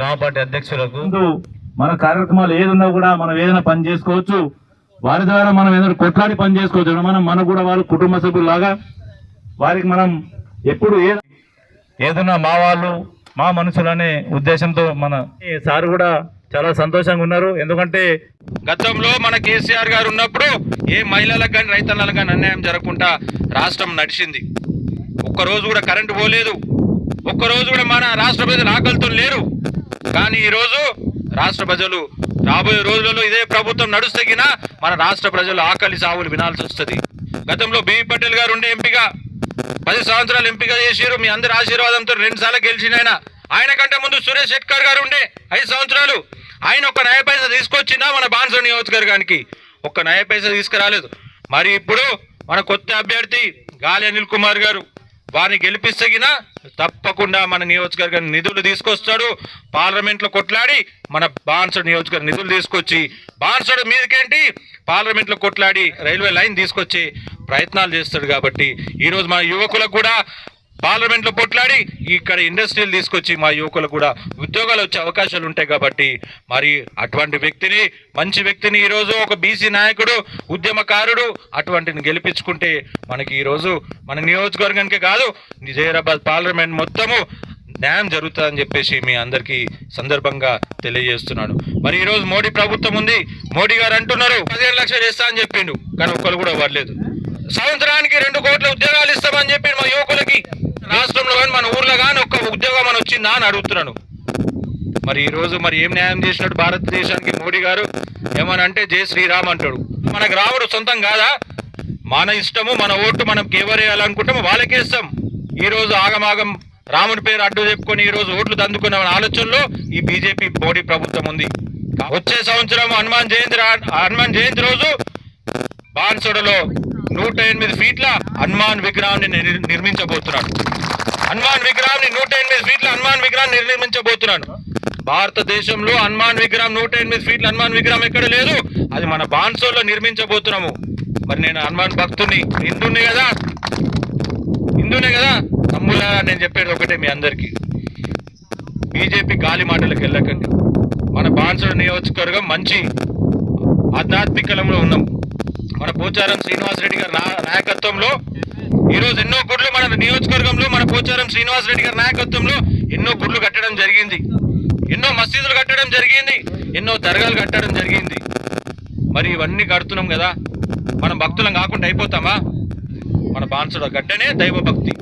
Party అధ్యక్షులకు ముందు మన కార్యక్రమాలు ఏదున్నా కూడా మనం ఏదైనా పని చేసుకోవచ్చు. వారి ద్వారా మనం ఏదైనా కొట్లాడి పని చేసుకోవచ్చు. మనం మనకు కూడా వాళ్ళు కుటుంబ సభ్యులాగా వారికి మనం ఎప్పుడు ఏ ఏదన్నా మా వాళ్ళు మా మనుషులు అనే ఉద్దేశంతో మన ఈ సార్ కూడా చాలా సంతోషంగా ఉన్నారు. ఎందుకంటే గతంలో మన కేసీఆర్ గారు ఉన్నప్పుడు ఏ మహిళలకు కానీ రైతన్నలకు కానీ అన్యాయం జరగకుండా రాష్ట్రం నడిచింది. ఒక్కరోజు కూడా కరెంటు పోలేదు. ఒక్కరోజు కూడా మన రాష్ట్ర ప్రజలు ఆకలితో లేరు. కానీ ఈరోజు రాష్ట్ర ప్రజలు రాబోయే రోజులలో ఇదే ప్రభుత్వం నడుస్తగినా మన రాష్ట్ర ప్రజలు ఆకలి సావులు వినాల్సి వస్తుంది. గతంలో బివి పటేల్ గారు ఉండే ఎంపీగా పది సంవత్సరాలు ఎంపిక చేసారు మీ అందరి ఆశీర్వాదంతో రెండు సార్లు గెలిచిన ఆయన. ఆయన కంటే ముందు సురేష్ శెట్కర్ గారు ఉండే ఐదు సంవత్సరాలు. ఆయన ఒక నయ పైస తీసుకొచ్చినా మన బాన్స నియోజకవర్గానికి? ఒక్క నయ పైస తీసుకురాలేదు. మరి ఇప్పుడు మన కొత్త అభ్యర్థి గాలి అనిల్ కుమార్ గారు వారిని గెలిపిస్తగిన తప్పకుండా మన నియోజకవర్గం నిధులు తీసుకొస్తాడు. పార్లమెంట్లో కొట్లాడి మన బాన్సడు నియోజకవర్గం నిధులు తీసుకొచ్చి బాన్సడు మీదకేంటి? పార్లమెంట్లో కొట్లాడి రైల్వే లైన్ తీసుకొచ్చే ప్రయత్నాలు చేస్తాడు కాబట్టి ఈరోజు మన యువకులకు కూడా పార్లమెంట్లో కొట్లాడి ఇక్కడ ఇండస్ట్రీలు తీసుకొచ్చి మా యువకులకు కూడా ఉద్యోగాలు వచ్చే అవకాశాలు ఉంటాయి కాబట్టి మరి అటువంటి వ్యక్తిని మంచి వ్యక్తిని ఈరోజు ఒక బీసీ నాయకుడు ఉద్యమకారుడు అటువంటిని గెలిపించుకుంటే మనకి ఈరోజు మన నియోజకవర్గానికే కాదు నిజామాబాద్ పార్లమెంట్ మొత్తము న్యాయం జరుగుతుందని చెప్పేసి మీ అందరికీ సందర్భంగా తెలియజేస్తున్నాను. మరి ఈరోజు మోడీ ప్రభుత్వం ఉంది మోడీ గారు అంటున్నారు పదిహేను లక్షలు ఇస్తా అని చెప్పిండు కానీ ఒక్కరు కూడా ఇవ్వట్లేదు సంవత్సరానికి రెండు కోట్ల ఉద్యోగాలు ఇస్తామని చెప్పి మా యువకులకి రాష్ట్రంలో కానీ మన ఊర్లో కానీ ఒక్క ఉద్యోగం అని వచ్చిందా అని అడుగుతున్నాను. మరి ఈ రోజు మరి ఏం న్యాయం చేసినట్టు భారతదేశానికి మోడీ గారు? ఏమని అంటే జై శ్రీరామ్ అంటాడు. మనకు రాముడు సొంతం కాదా? మన ఇష్టము మన ఓటు మనం ఎవరేయాలనుకుంటామో వాళ్ళకే ఇస్తాం ఈ రోజు ఆగమాగం రాముడి పేరు అడ్డు చెప్పుకొని ఈ రోజు ఓట్లు తందుకున్న ఆలోచనలో ఈ బీజేపీ మోడీ ప్రభుత్వం ఉంది. వచ్చే సంవత్సరం హనుమాన్ జయంతి హనుమాన్ జయంతి రోజు బాన్సోడలో నూట ఎనిమిది ఫీట్ల హనుమాన్ విగ్రహాన్ని నిర్మించబోతున్నాడు. హనుమాన్ విగ్రహాన్ని నూట ఎనిమిది ఫీట్ల హనుమాన్ విగ్రహాన్ని నిర్మించబోతున్నాను భారతదేశంలో హనుమాన్ విగ్రహం నూట ఎనిమిది ఫీట్ల హనుమాన్ విగ్రహం ఎక్కడ లేదు? అది మన బాన్సోలో నిర్మించబోతున్నాము. మరి నేను హనుమాన్ భక్తుని హిందునే కదా? హిందునే కదా? తమ్ముళ్ళ నేను చెప్పేది ఒకటే మీ అందరికీ. బీజేపీ గాలి మాటలకు వెళ్ళకండి. మన బాన్సోడ నియోజకవర్గం మంచి ఆధ్యాత్మికలంలో ఉన్నాం. మన పోచారం శ్రీనివాసరెడ్డి గారి నా- నాయకత్వంలో ఈరోజు ఎన్నో గుడ్లు మన నియోజకవర్గంలో మన పోచారం శ్రీనివాసరెడ్డి గారి నాయకత్వంలో ఎన్నో గుడ్లు కట్టడం జరిగింది. ఎన్నో మసీదులు కట్టడం జరిగింది. ఎన్నో దర్గాలు కట్టడం జరిగింది. మరి ఇవన్నీ కడుతున్నాం కదా. మనం భక్తులం కాకుండా అయిపోతామా? మన బాన్సుడు గడ్డనే దైవ భక్తి